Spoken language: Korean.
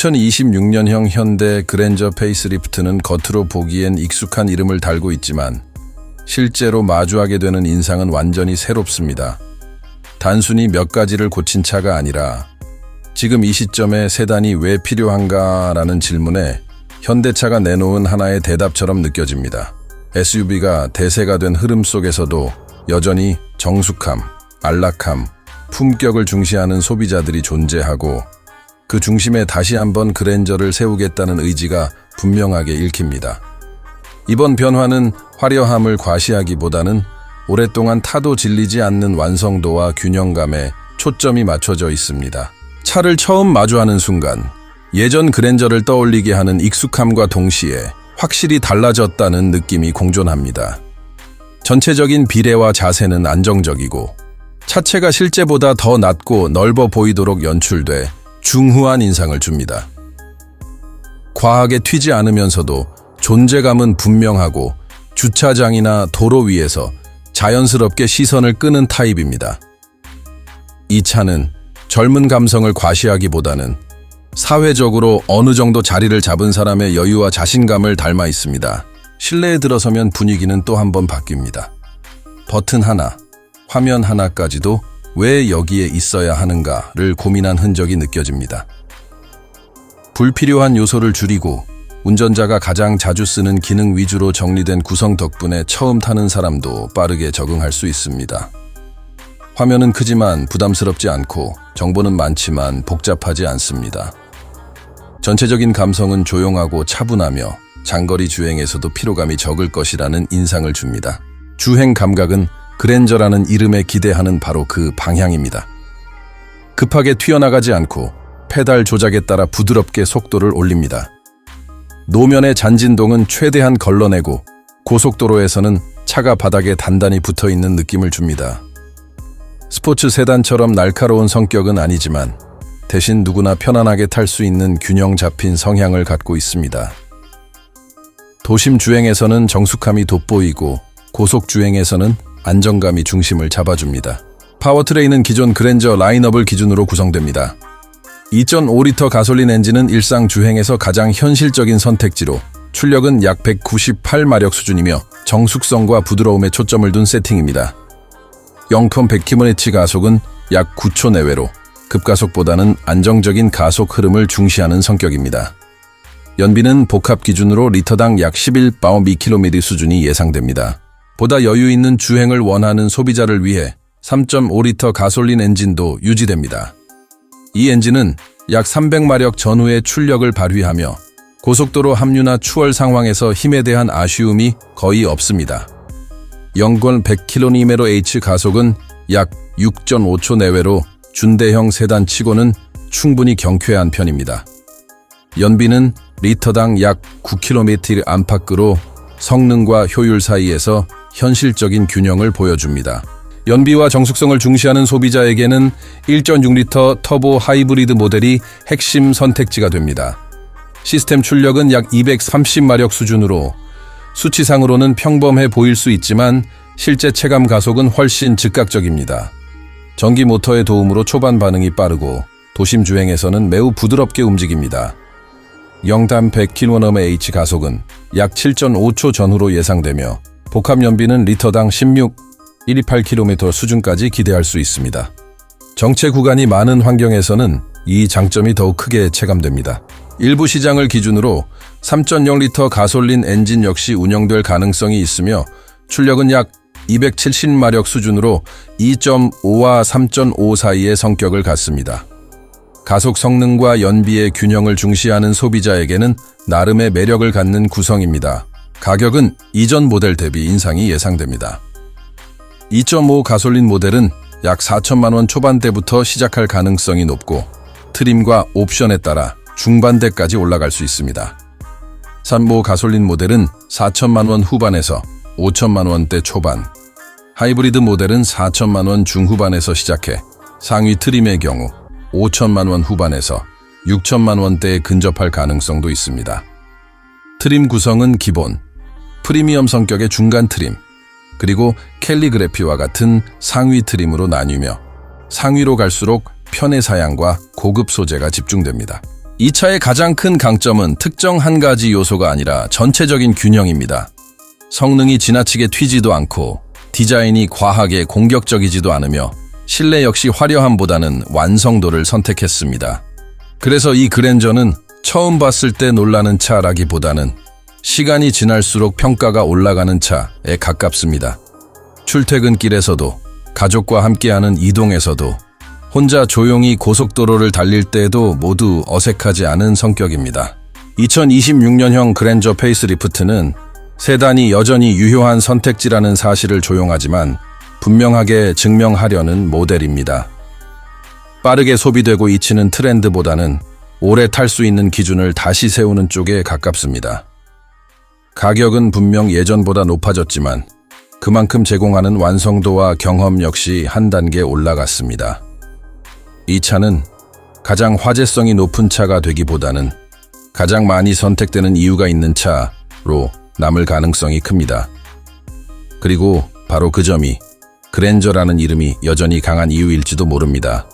2026년형 현대 그랜저 페이스리프트는 겉으로 보기엔 익숙한 이름을 달고 있지만 실제로 마주하게 되는 인상은 완전히 새롭습니다. 단순히 몇 가지를 고친 차가 아니라 지금 이 시점에 세단이 왜 필요한가라는 질문에 현대차가 내놓은 하나의 대답처럼 느껴집니다. SUV가 대세가 된 흐름 속에서도 여전히 정숙함, 안락함, 품격을 중시하는 소비자들이 존재하고 그 중심에 다시 한번 그랜저를 세우겠다는 의지가 분명하게 읽힙니다. 이번 변화는 화려함을 과시하기보다는 오랫동안 타도 질리지 않는 완성도와 균형감에 초점이 맞춰져 있습니다. 차를 처음 마주하는 순간 예전 그랜저를 떠올리게 하는 익숙함과 동시에 확실히 달라졌다는 느낌이 공존합니다. 전체적인 비례와 자세는 안정적이고 차체가 실제보다 더 낮고 넓어 보이도록 연출돼 중후한 인상을 줍니다. 과하게 튀지 않으면서도 존재감은 분명하고 주차장이나 도로 위에서 자연스럽게 시선을 끄는 타입입니다. 이 차는 젊은 감성을 과시하기보다는 사회적으로 어느 정도 자리를 잡은 사람의 여유와 자신감을 닮아 있습니다. 실내에 들어서면 분위기는 또 한 번 바뀝니다. 버튼 하나, 화면 하나까지도 왜 여기에 있어야 하는가를 고민한 흔적이 느껴집니다. 불필요한 요소를 줄이고 운전자가 가장 자주 쓰는 기능 위주로 정리된 구성 덕분에 처음 타는 사람도 빠르게 적응할 수 있습니다. 화면은 크지만 부담스럽지 않고 정보는 많지만 복잡하지 않습니다. 전체적인 감성은 조용하고 차분하며 장거리 주행에서도 피로감이 적을 것이라는 인상을 줍니다. 주행 감각은 그랜저라는 이름에 기대하는 바로 그 방향입니다. 급하게 튀어나가지 않고 페달 조작에 따라 부드럽게 속도를 올립니다. 노면의 잔진동은 최대한 걸러내고 고속도로에서는 차가 바닥에 단단히 붙어 있는 느낌을 줍니다. 스포츠 세단처럼 날카로운 성격은 아니지만 대신 누구나 편안하게 탈 수 있는 균형 잡힌 성향을 갖고 있습니다. 도심 주행에서는 정숙함이 돋보이고 고속 주행에서는 안정감이 중심을 잡아줍니다. 파워트레인은 기존 그랜저 라인업을 기준으로 구성됩니다. 2.5리터 가솔린 엔진은 일상 주행에서 가장 현실적인 선택지로 출력은 약 198마력 수준이며 정숙성과 부드러움에 초점을 둔 세팅입니다. 0.100km 가속은 약 9초 내외로 급가속보다는 안정적인 가속 흐름을 중시하는 성격입니다. 연비는 복합 기준으로 리터당 약 11바오미킬로미터 수준이 예상됩니다. 보다 여유 있는 주행을 원하는 소비자를 위해 3.5리터 가솔린 엔진도 유지됩니다. 이 엔진은 약 300마력 전후의 출력을 발휘하며 고속도로 합류나 추월 상황에서 힘에 대한 아쉬움이 거의 없습니다. 연권 100km H 가속은 약 6.5초 내외로 준대형 세단 치고는 충분히 경쾌한 편입니다. 연비는 리터당 약 9km 안팎으로 성능과 효율 사이에서 현실적인 균형을 보여줍니다. 연비와 정숙성을 중시하는 소비자에게는 1.6리터 터보 하이브리드 모델이 핵심 선택지가 됩니다. 시스템 출력은 약 230마력 수준으로 수치상으로는 평범해 보일 수 있지만 실제 체감 가속은 훨씬 즉각적입니다. 전기 모터의 도움으로 초반 반응이 빠르고 도심 주행에서는 매우 부드럽게 움직입니다. 영단 100km H 가속은 약 7.5초 전후로 예상되며 복합 연비는 리터당 16, 128km 수준까지 기대할 수 있습니다. 정체 구간이 많은 환경에서는 이 장점이 더욱 크게 체감됩니다. 일부 시장을 기준으로 3.0리터 가솔린 엔진 역시 운영될 가능성이 있으며 출력은 약 270마력 수준으로 2.5와 3.5 사이의 성격을 갖습니다. 가속 성능과 연비의 균형을 중시하는 소비자에게는 나름의 매력을 갖는 구성입니다. 가격은 이전 모델 대비 인상이 예상됩니다. 2.5 가솔린 모델은 약 4천만 원 초반대부터 시작할 가능성이 높고 트림과 옵션에 따라 중반대까지 올라갈 수 있습니다. 3모 가솔린 모델은 4천만 원 후반에서 5천만 원대 초반, 하이브리드 모델은 4천만 원 중후반에서 시작해 상위 트림의 경우 5천만 원 후반에서 6천만 원대에 근접할 가능성도 있습니다. 트림 구성은 기본, 프리미엄 성격의 중간 트림, 그리고 캘리그래피와 같은 상위 트림으로 나뉘며 상위로 갈수록 편의 사양과 고급 소재가 집중됩니다. 이 차의 가장 큰 강점은 특정 한 가지 요소가 아니라 전체적인 균형입니다. 성능이 지나치게 튀지도 않고 디자인이 과하게 공격적이지도 않으며 실내 역시 화려함보다는 완성도를 선택했습니다. 그래서 이 그랜저는 처음 봤을 때 놀라는 차라기보다는 시간이 지날수록 평가가 올라가는 차에 가깝습니다. 출퇴근길에서도 가족과 함께하는 이동에서도 혼자 조용히 고속도로를 달릴 때에도 모두 어색하지 않은 성격입니다. 2026년형 그랜저 페이스리프트는 세단이 여전히 유효한 선택지라는 사실을 조용하지만 분명하게 증명하려는 모델입니다. 빠르게 소비되고 잊히는 트렌드보다는 오래 탈 수 있는 기준을 다시 세우는 쪽에 가깝습니다. 가격은 분명 예전보다 높아졌지만 그만큼 제공하는 완성도와 경험 역시 한 단계 올라갔습니다. 이 차는 가장 화제성이 높은 차가 되기보다는 가장 많이 선택되는 이유가 있는 차로 남을 가능성이 큽니다. 그리고 바로 그 점이 그랜저라는 이름이 여전히 강한 이유일지도 모릅니다.